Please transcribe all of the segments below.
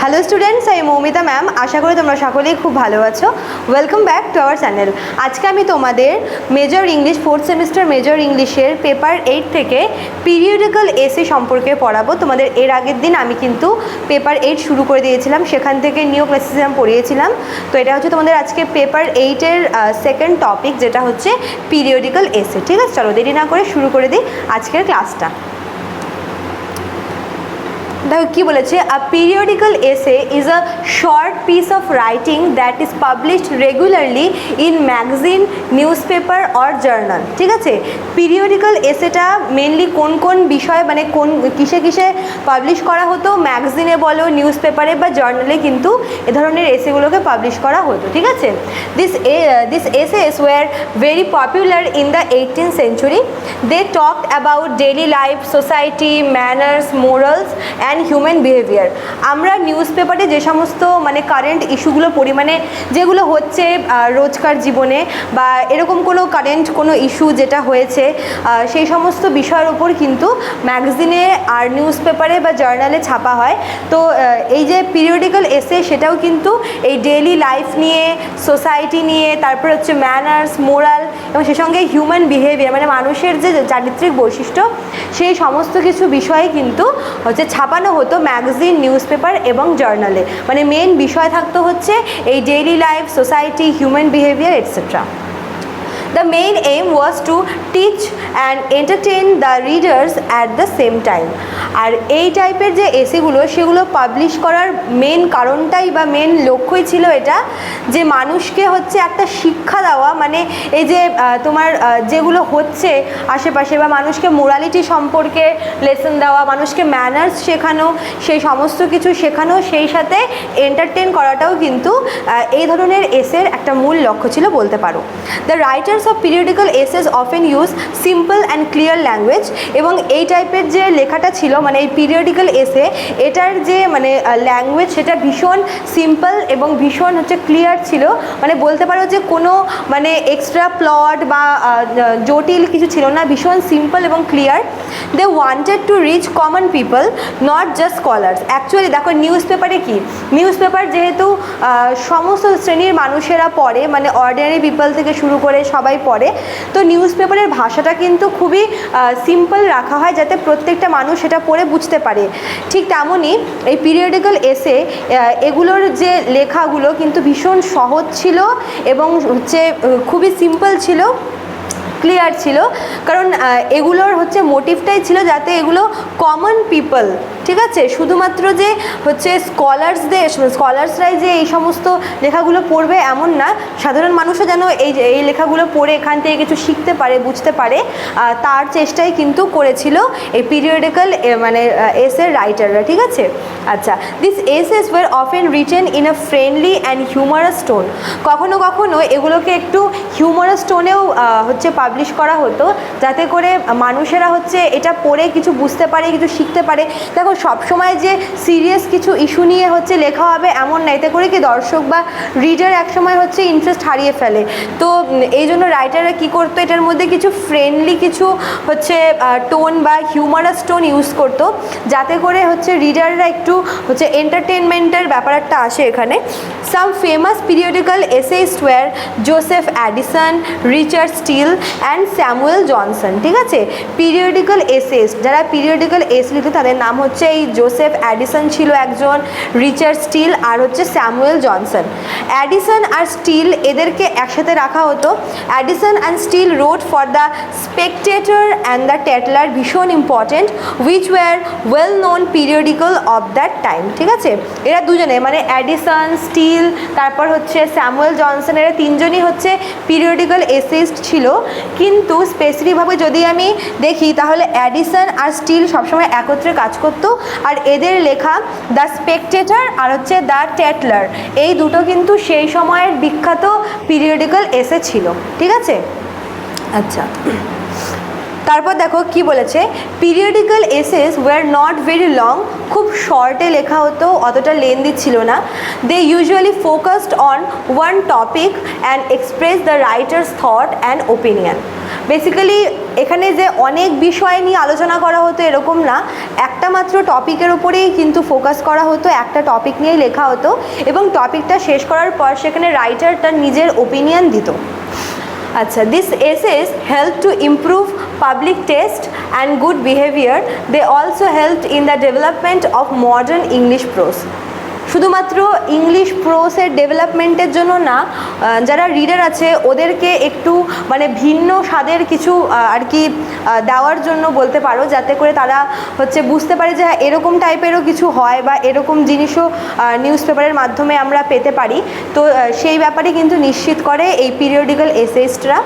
Hello students আমি Moumita ma'am আশা করি তোমরা সকলেই খুব ভালো আছো। Welcome back to our channel আজকে আমি তোমাদের major English fourth semester major ইংলিশের পেপার এইট থেকে পিরিয়ডিক্যাল এসে সম্পর্কে পড়াবো। তোমাদের এর আগের দিন আমি কিন্তু পেপার এইট শুরু করে দিয়েছিলাম। সেখান থেকে নিউ ক্লাসিসিজম পড়িয়েছিলাম। তো এটা হচ্ছে তোমাদের আজকে পেপার এইটের সেকেন্ড টপিক যেটা হচ্ছে পিরিয়ডিক্যাল এসে ঠিক আছে? চলো দেরি না করে শুরু করে দিই আজকের ক্লাসটা দেখো কি বলেছে? A periodical essay is a short piece of writing that is published regularly in magazine newspaper or journal ঠিক আছে? পিরিয়ডিক্যাল এসেটা মেনলি কোন কোন বিষয় মানে কোন, কিসে কিসে পাবলিশ করা হতো? ম্যাগাজিনে বলো নিউজ পেপারে বা জার্নালে কিন্তু এ ধরনের এসেগুলোকে পাবলিশ করা হতো। ঠিক আছে? This a this essays were very popular in the eighteen century they talked about daily life society manners morals and human behaviour আমরা নিউজ পেপারে যে সমস্ত মানে কারেন্ট ইস্যুগুলো পরিমাণে যেগুলো হচ্ছে রোজকার জীবনে বা এরকম কোনো কারেন্ট কোনো ইস্যু যেটা হয়েছে সেই সমস্ত বিষয়ের ওপর কিন্তু ম্যাগাজিনে আর নিউজ পেপারে বা জার্নালে ছাপা হয়। তো এই যে পিরিয়ডিক্যাল এসে সেটাও কিন্তু এই ডেইলি লাইফ নিয়ে সোসাইটি নিয়ে, তারপর হচ্ছে ম্যানার্স মোরাল এবং সে সঙ্গে হিউম্যান বিহেভিয়ার মানে মানুষের যে চারিত্রিক বৈশিষ্ট্য, সেই সমস্ত কিছু বিষয়ে কিন্তু হচ্ছে ছাপানো হতো ম্যাগাজিন নিউজ পেপার এবং জার্নালে। মানে মেন বিষয় থাকতো হচ্ছে এই daily life society human behaviour etcetera the main aim was to teach and entertain the readers at the same time আর এই টাইপের যে এসিগুলো সেগুলো পাবলিশ করার মেন কারণটাই বা মেন লক্ষ্যই ছিল এটা, যে মানুষকে হচ্ছে একটা শিক্ষা দেওয়া মানে এই যে তোমার যেগুলো হচ্ছে আশেপাশে বা মানুষকে মোরালিটি সম্পর্কে লেসন দেওয়া, মানুষকে ম্যানার্স শেখানো, সেই সমস্ত কিছু শেখানো, সেই সাথে এন্টারটেন করাটাও কিন্তু এই ধরনের এসের একটা মূল লক্ষ্য ছিল বলতে পারো। The writers of periodical essays often use simple and clear language এবং এই টাইপের যে লেখাটা ছিল মানে এই পিরিয়ডিক্যাল এসে এটার যে মানে ল্যাঙ্গুয়েজ সেটা ভীষণ সিম্পল এবং ভীষণ হচ্ছে ক্লিয়ার ছিল। মানে বলতে পারো যে কোনো মানে এক্সট্রা প্লট বা জটিল কিছু ছিল না, ভীষণ সিম্পল এবং clear they wanted to reach common people not just scholars actually দেখো নিউজ পেপারে কি? নিউজ পেপার যেহেতু সমস্ত শ্রেণির মানুষেরা পড়ে মানে অর্ডিনারি পিপল থেকে শুরু করে সবাই পড়ে, তো নিউজ পেপারের ভাষাটা কিন্তু খুবই সিম্পল রাখা হয় যাতে প্রত্যেকটা মানুষ সেটা পড়ে বুঝতে পারে। ঠিক তেমনই এই পিরিয়ডিক্যাল এসে এগুলোর যে লেখাগুলো কিন্তু ভীষণ সহজ ছিল এবং হচ্ছে খুবই সিম্পল ছিল। ক্লিয়ার ছিল। কারণ এগুলোর হচ্ছে মোটিভটাই ছিল যাতে এগুলো কমন পিপল ঠিক আছে? শুধুমাত্র যে হচ্ছে স্কলার্সদের স্কলার্সরাই যে এই সমস্ত লেখাগুলো পড়বে এমন না। সাধারণ মানুষও যেন এই এই লেখাগুলো পড়ে এখান থেকে কিছু শিখতে পারে, বুঝতে পারে তার চেষ্টাই কিন্তু করেছিল এই পিরিয়ডিক্যাল মানে এসের রাইটাররা ঠিক আছে? আচ্ছা this essays were often written in a friendly and humorous tone কখনো কখনো এগুলোকে একটু হিউমারাস টোনেও হচ্ছে পাবলিশ করা হতো, যাতে করে মানুষেরা হচ্ছে এটা পড়ে কিছু বুঝতে পারে, কিছু শিখতে পারে। দেখো, সবসময় যে সিরিয়াস কিছু ইস্যু নিয়ে হচ্ছে লেখা হবে এমন না, এতে করে কি দর্শক বা রিডার একসময় হচ্ছে ইন্টারেস্ট হারিয়ে ফেলে। তো এই জন্য রাইটাররা কী করতো, এটার মধ্যে কিছু ফ্রেন্ডলি কিছু হচ্ছে টোন বা হিউমারাস টোন ইউজ করতো, যাতে করে হচ্ছে রিডাররা একটু হচ্ছে এন্টারটেনমেন্টের ব্যাপারটা আসে এখানে। Some famous periodical essayist were Joseph Addison Richard Steele and Samuel Johnson ঠিক আছে? পিরিয়ডিক্যাল এসেস যারা পিরিয়ডিক্যাল এস লিখতো, তাদের নাম হচ্ছে এই জোসেফ অ্যাডিসন ছিল একজন রিচার্ড স্টিল আর হচ্ছে স্যামুয়েল জনসন অ্যাডিসন আর স্টিল এদেরকে একসাথে রাখা হতো। Addison and Steele wrote for the spectator and the Tatler ভীষণ important which were well known periodical of that time ঠিক আছে? এরা দুজনে মানে অ্যাডিসন স্টিল তারপর হচ্ছে স্যামুয়েল জনসন এরা তিনজনই হচ্ছে পিরিয়ডিক্যাল এসিস্ট ছিল। কিন্তু স্পেসিফিকভাবে যদি আমি দেখি, তাহলে অ্যাডিসন আর স্টিল সবসময় একত্রে কাজ করতো। আর এদের লেখা দ্য স্পেকটেটার আর হচ্ছে দ্য টেটলার এই দুটো কিন্তু সেই সময়ের বিখ্যাত পিরিয়ডিক্যাল এসে ছিল। ঠিক আছে? আচ্ছা। তারপর দেখো কি বলেছে periodical essays were not very long খুব শর্টে লেখা হতো, অতটা লেন্দি ছিল না। They usually focused on one topic and express the writer's thought and opinion basically এখানে যে অনেক বিষয় নিয়ে আলোচনা করা হতো এরকম না, একটা মাত্র টপিকের ওপরেই কিন্তু ফোকাস করা হতো, একটা টপিক নিয়েই লেখা হতো এবং টপিকটা শেষ করার পর সেখানে রাইটার তার নিজের ওপিনিয়ন দিত। আচ্ছা this essays help to improve public taste and good behaviour they also help in the development of modern English prose শুধুমাত্র ইংলিশ প্রোসের ডেভেলপমেন্টের জন্য না যারা রিডার আছে, ওদেরকে একটু মানে ভিন্ন স্বাদের কিছু আর কি দেওয়ার জন্য বলতে পারো, যাতে করে তারা হচ্ছে বুঝতে পারে যে হ্যাঁ এরকম টাইপেরও কিছু হয় বা এরকম জিনিসও নিউজ পেপারের মাধ্যমে আমরা পেতে পারি। তো সেই ব্যাপারে কিন্তু নিশ্চিত করে এই পিরিয়ডিক্যাল এসেস্টরা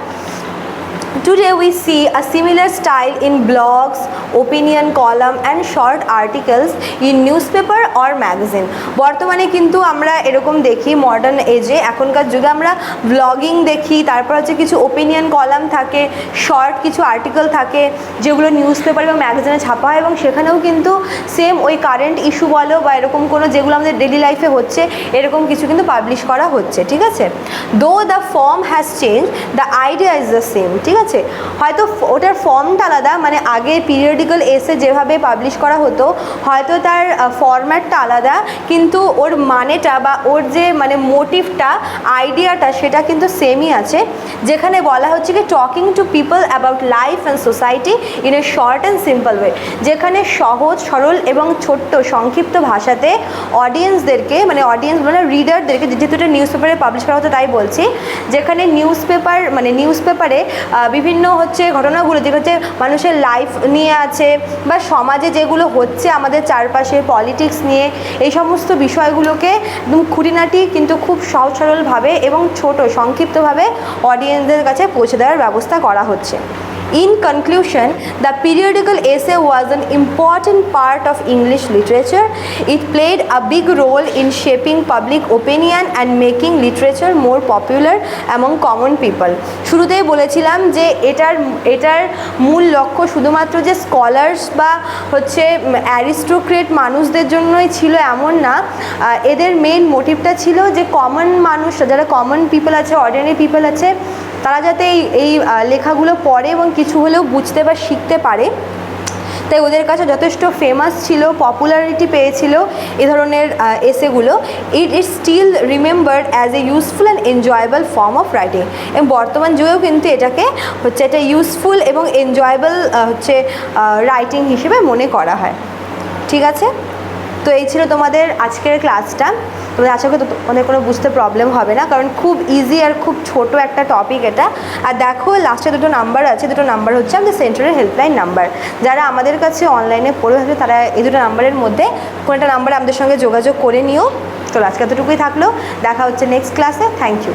Today we see a similar style in blogs, opinion column and short articles in newspaper or magazine. বর্তমানে কিন্তু আমরা এরকম দেখি মডার্ন এজে এখনকার যুগে আমরা ব্লগিং দেখি তারপর হচ্ছে কিছু ওপিনিয়ন কলাম থাকে শর্ট কিছু আর্টিকেল থাকে যেগুলো নিউজ পেপার এবং ম্যাগাজিনে ছাপা হয় এবং সেখানেও কিন্তু সেম ওই কারেন্ট ইস্যু বলো বা এরকম কোনো যেগুলো আমাদের ডেলি লাইফে হচ্ছে এরকম কিছু কিন্তু পাবলিশ করা হচ্ছে ঠিক আছে? Though the form has change the idea is the same ঠিক আছে? হয়তো ওটার ফর্মটা আলাদা মানে আগে পিরিয়ডিক্যাল এসে যেভাবে পাবলিশ করা হতো, হয়তো তার ফরম্যাটটা আলাদা, কিন্তু ওর মানেটা বা ওর যে মানে মোটিভটা আইডিয়াটা সেটা কিন্তু সেমই আছে। যেখানে বলা হচ্ছে কি talking to people about life and society in a short and simple way যেখানে সহজ, সরল এবং ছোট্ট, সংক্ষিপ্ত ভাষাতে অডিয়েন্সদেরকে মানে অডিয়েন্স মানে রিডারদেরকে যেহেতু এটা নিউজ পেপারে পাবলিশ করা হতো, তাই বলছি। যেখানে নিউজ পেপার মানে নিউজ পেপারে বিভিন্ন হচ্ছে ঘটনাগুলো, যেগুলো হচ্ছে মানুষের লাইফ নিয়ে আছে বা সমাজে যেগুলো হচ্ছে আমাদের চারপাশে পলিটিক্স নিয়ে, এই সমস্ত বিষয়গুলোকে একদম খুঁটিনাটি কিন্তু খুব সহজ সরলভাবে এবং ছোট, সংক্ষিপ্তভাবে অডিয়েন্সদের কাছে পৌঁছে দেওয়ার ব্যবস্থা করা হচ্ছে। In conclusion, the periodical essay was an important part of English literature. It played a big role in shaping public opinion and making literature more popular among common people. শুরুতেই বলেছিলাম যে এটার এটার মূল লক্ষ্য শুধুমাত্র যে স্কলার্স বা হচ্ছে অ্যারিস্টোক্রেট মানুষদের জন্যই ছিল এমন না এদের মেইন মোটিভটা ছিল যে কমন মানুষ যারা কমন পিপল আছে অর্ডিনারি পিপল আছে তারা যাতে এই এই লেখাগুলো পড়ে এবং কিছু হলেও বুঝতে বা শিখতে পারে। তাই ওদের কাছে যথেষ্ট ফেমাস ছিল পপুলারিটি পেয়েছিল এ ধরনের এসেগুলো it is still remembered as a useful and enjoyable form of writing এবং বর্তমান যুগেও কিন্তু এটাকে হচ্ছে একটা ইউজফুল এবং এনজয়েবল হচ্ছে রাইটিং হিসেবে মনে করা হয়। ঠিক আছে? তো এই ছিল তোমাদের আজকের ক্লাসটা তোমাদের আশা করি তোমাদের কোনো বুঝতে প্রবলেম হবে না, কারণ খুব ইজি আর খুব ছোট একটা টপিক এটা। আর দেখো লাস্টে দুটো নাম্বার আছে, দুটো নাম্বার হচ্ছে আমাদের সেন্টারের হেল্পলাইন নাম্বার যারা আমাদের কাছে অনলাইনে পড়ে থাকে তারা এই দুটো নাম্বারের মধ্যে কোনো একটা নাম্বারে আমাদের সঙ্গে যোগাযোগ করে নিও। তো আজকে এতটুকুই থাকল, দেখা হচ্ছে নেক্সট ক্লাসে থ্যাংক ইউ